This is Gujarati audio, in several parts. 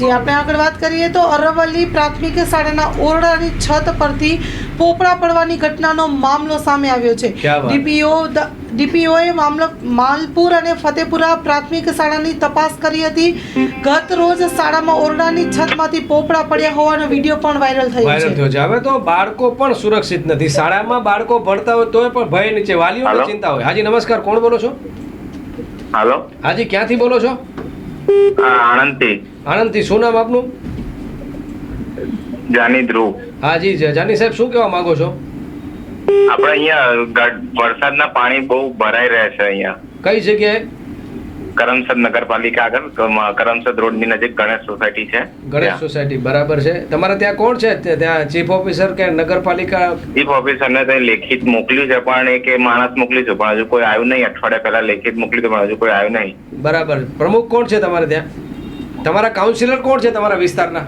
જે આપણે આગળ વાત કરીએ તો અરવલ્લી પ્રાથમિક શાળાના ઓરડાની છત પરથી પોપડા પડવાની ઘટનાનો મામલો સામે આવ્યો છે. ડીપીઓ ડીપીઓએ મામલો માલપુર અને ફતેપુરા પ્રાથમિક શાળાની તપાસ કરી હતી. ગત રોજ શાળામાં ઓરડાની છતમાંથી પોપડા પડ્યા હોવાનો વીડિયો પણ વાયરલ થયો વાયરલ છે. થયો છે. હવે તો બાળકો પણ સુરક્ષિત નથી. શાળામાં બાળકો ભણતા હોય તોય પણ ભય નીચે વાલીઓને ચિંતા હોય. હાજી નમસ્કાર. કોણ બોલો છો? હાલો? હાજી ક્યાંથી બોલો છો? આણંદથી. આણંદથી શું નામ આપનું? જાની ધ્રુવ. હાજી જ- જાની સાહેબ શું કહેવા માંગો છો? આપણે અહીંયા વરસાદના પાણી બહુ ભરાઈ રહ્યા છે અહીંયા. કઈ જગ્યાએ? કરમસદ નગરપાલિકા આગળ કરમસદ રોડની નજીક ગણેશ સોસાયટી છે. ગણેશ સોસાયટી બરાબર છે. તમારે ત્યાં કોણ છે? ત્યાં ચીફ ઓફિસર કે નગરપાલિકા? ચીફ ઓફિસર ને ત્યાં લેખિત મોકલ્યું છે પણ એક માણસ મોકલ્યું છે પણ હજુ કોઈ આવ્યું નહીં. અઠવાડિયા પહેલા લેખિત મોકલ્યું પણ હજુ કોઈ આવ્યું નહીં. બરાબર. પ્રમુખ કોણ છે તમારે ત્યાં? તમારા કાઉન્સિલર કોણ છે તમારા વિસ્તારના?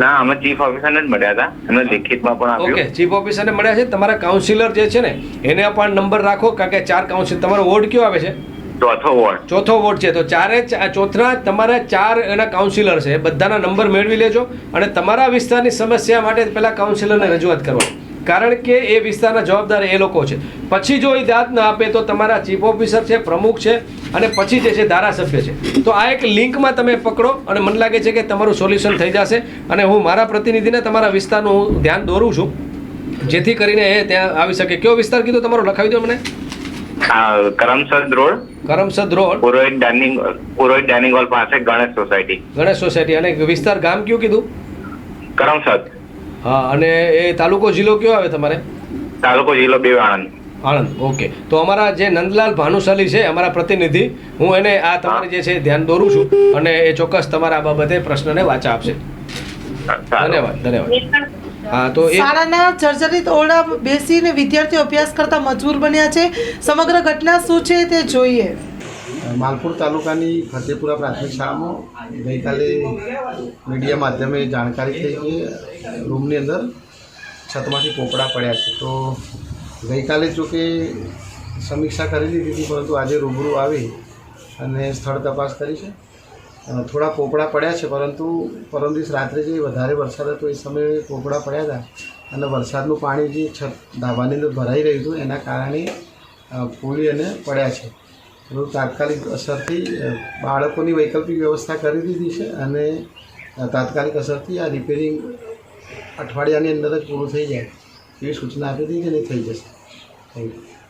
ના અમે ચીફ ઓફિસરને જ મળ્યા હતા. એમને લેખિતમાં પણ ઓકે આપ્યું ચીફ ઓફિસરને મળ્યા છે. તમારા કાઉન્સિલર જે છે ને એને પણ નંબર રાખો કારણ કે ચાર કાઉન્સિલ તમારો વોર્ડ કયો આવે છે? ચોથો વોર્ડ ચોથો વોર્ડ છે. તો ચારે ચોથના તમારા ચાર એના કાઉન્સિલર છે. બધાના નંબર મેળવી લેજો અને તમારા વિસ્તારની સમસ્યા માટે પહેલા કાઉન્સિલરને રજૂઆત કરવા કારણ કે એ વિસ્તારના જવાબદાર એ લોકો છે. પછી જો એ દાદ ન આપે તો તમારા ચીફ ઓફિસર છે પ્રમુખ છે અને પછી જે છે ધારાસભ્ય છે. તો આ એક લિંકમાં તમે પકડો અને મને લાગે છે કે તમારું સોલ્યુશન થઈ જશે અને હું મારા પ્રતિનિધિને તમારા વિસ્તારનું હું ધ્યાન દોરું છું. જેથી કરીને એ ત્યાં આવી શકે. કયો વિસ્તાર કીધો તમારો? લખાવી દો મને. Karamsad road. Karamsad road. Purohit dining Purohit dining hall પાસે ગણેશ સોસાયટી. ગણેશ સોસાયટી. અને વિસ્તાર ગામ કયું કીધું? કરમસદ. હા અને એ તાલુકો જિલ્લો કયો આવે તમારે? તાલુકો જિલ્લો બે આણંદ. આણંદ ઓકે. તો અમારા જે નંદલાલ ભાનુશાલી છે અમારા પ્રતિનિધિ હું એને આ તમારે જે છે ધ્યાન દોરું છું અને એ ચોક્કસ તમારા આ બાબતે પ્રશ્નને વાચા આપશે. ધન્યવાદ ધન્યવાદ. હા તો એ શાળાના જર્જરિત ઓરડા બેસીને વિદ્યાર્થીઓ અભ્યાસ કરતા મજબૂર બન્યા છે. સમગ્ર ઘટના શું છે તે જોઈએ. માલપુર તાલુકાની ફતેપુરા પ્રાથમિક શાળામાં ગઈકાલે મીડિયા માધ્યમે જાણકારી થઈ કે રૂમની અંદર છતમાંથી પોપડા પડ્યા છે. તો ગઈકાલે જો કે સમીક્ષા કરી લીધી હતી, પરંતુ આજે રૂબરૂ આવી અને સ્થળ તપાસ કરી છે. થોડા પોપડા પડ્યા છે, પરંતુ પરમ દિવસ રાત્રે જે વધારે વરસાદ હતો, એ સમયે પોપડા પડ્યા હતા. અને વરસાદનું પાણી જે છત ધાબાની અંદર ભરાઈ રહ્યું હતું, એના કારણે ફૂલી અને પડ્યા છે. તો તાત્કાલિક અસરથી બાળકોની વૈકલ્પિક વ્યવસ્થા કરી દીધી છે અને તાત્કાલિક અસરથી આ રિપેરિંગ અઠવાડિયાની અંદર જ પૂરું થઈ જાય, એવી સૂચના આપી દીધી અને થઈ જશે. Thank you